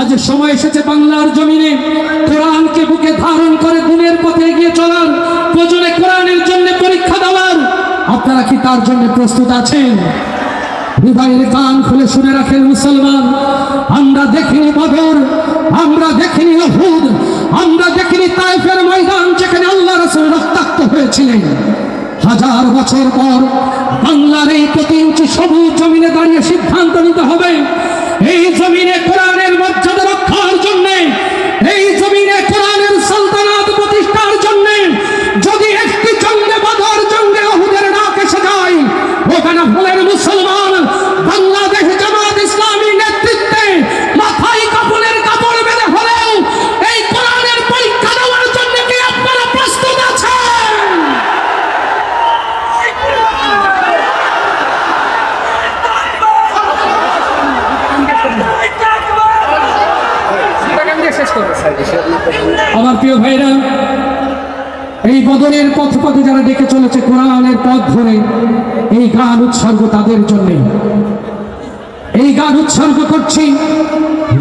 আজ সময় এসেছে বাংলার জমিনে। কোরআনকে বুকে ধারণ করে দিনের পথে এগিয়ে চলার। প্রয়োজনে কোরআনের জন্য পরীক্ষা দেওয়ার। আপনারা কি তার জন্য প্রস্তুত আছেন? হৃদয়ের কান খুলে শুনে রাখেন মুসলমান। আমরা দেখিনি বদর, আমরা দেখিনি অহুদ আমরা দেখিনি তাইফের ময়দান যেখানে আল্লাহ রসুল রক্তাক্ত হয়েছিলেন। হাজার বছর পর বাংলার এই প্রতি ইঞ্চি সবুজ জমিনে দাঁড়িয়ে সিদ্ধান্ত নিতে হবে। এই জমিনে কোরআনের মর্যাদা রক্ষার জন্য আমার প্রিয় ভাইরা এই বদরের পথ পথে যারা ডেকে চলেছে কোরআনের পথ ধরে, এই গান উৎসর্গ তাদের জন্য। এই গান উৎসর্গ করছি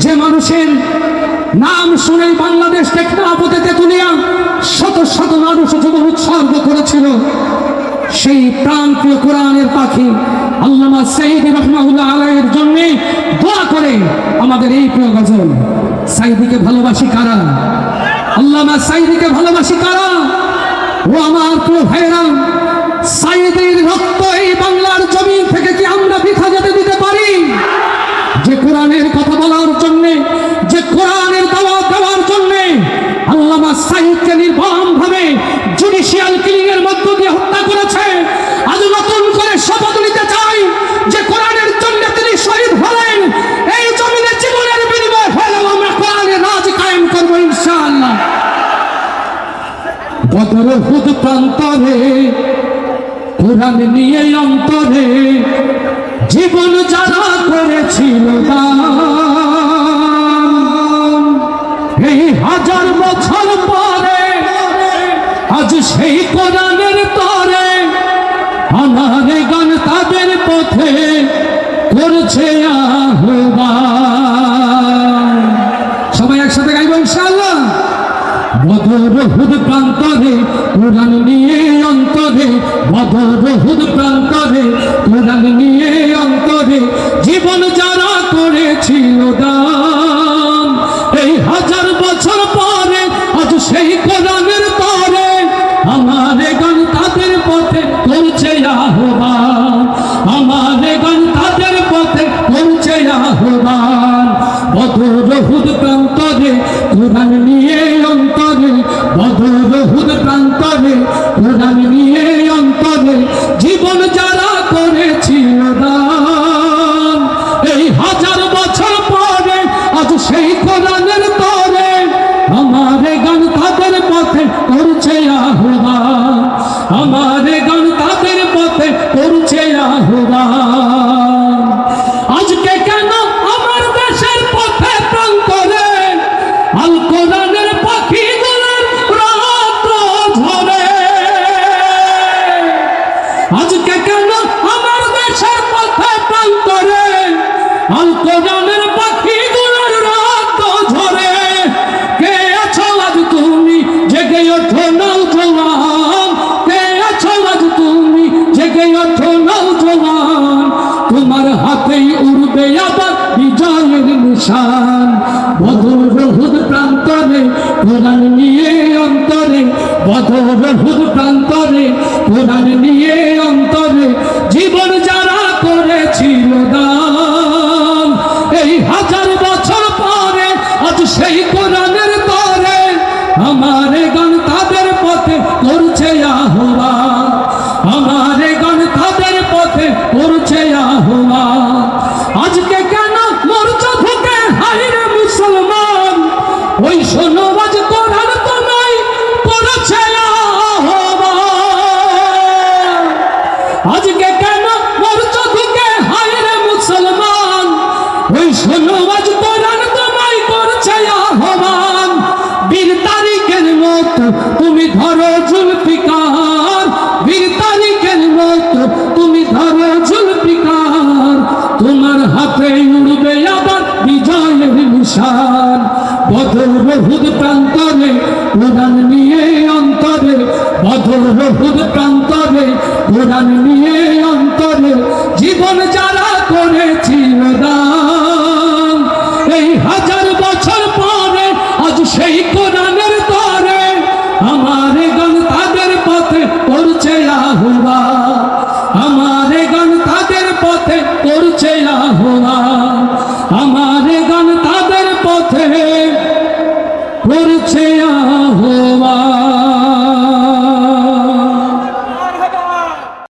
যে মানুষের নাম শুনেই বাংলাদেশ টেকনাপতে তেতুলিয়া শত শত মানুষ জীবন উৎসর্গ করেছিল। সেই প্রাণ প্রিয় কোরআনের পাখি আল্লামা সাইদ রহমাউল্লাহ আলাইয়ের জন্য দোয়া করে আমাদের এই প্রিয় গজল। সাইদিকে ভালোবাসি কারা? আল্লামা সাইদিকে ভালোবাসি কারা? ও আমার প্রিয় ভাইরা সাইদের রক্ত এই বাংলার জমি থেকে কি আমরা বৃথা যেতে দিতে পারি? যে কোরআনের কথা বলার জন্য যে কোরআনের দাওয়াত দেওয়ার জন্য আল্লামা সাইদকে নির্মম ভাবে জুডিশিয়াল কিলিং এর মধ্য দিয়ে হত্যা করেছে আজ নতুন করে শপথ নিতে চাই যে কোরআনের জন্য তিনি শহীদ হলেন এই জমিনে জীবনের বিনিময় হলেও আমরা কোরআনের রাজ কায়েম করব ইনশাআল্লাহ বদর হুদ প্রান্তরে, কোরআন নিয়ে অন্তরে, জীবন যারা করেছিল এই হাজার বছর পরে, আজ সেই কোরআনের প্রান্তরে কোরআন নিয়ে অন্তরে, জীবন যারা করেছিল দান। এই হাজার বছর পরে, আজ সেই কোরআনের তরে, আমার গান তাদের পথে করছে আহ্বান। আমার গান তাদের পথে করছে আহ্বান। বদর হুদ প্রান্তরে কোরআন আল কোরআনের পাখিগুলোর রাত্র ঝরে। আজকে কেন আমার দেশের পথে প্রান্তরে আল কোরআনের পাখিগুলোর রাত ঝরে। কে আছো আজ তুমি জেগে ওঠো নাও জওয়ান কে আছো আজ তুমি জেগে ওঠো নাও জওয়ান তোমার হাতেই উড়বে আবার বিজয়ের নিশান। অন্তরে হুদ প্রান্তরে কোরআন নিয়ে অন্তরে জীবন যারা করেছিল দান। তুমি ধরো জুলফিকার বীর তারিখের মতো তুমি ধরো জুলফিকার তোমার হাতে উড়বে আবার বিজয়ের নিশান। বদল বহুদ প্রান্তরে উড়ান নিয়ে অন্তরে বদল বহুদ প্রান্তরে উড়ান নিয়ে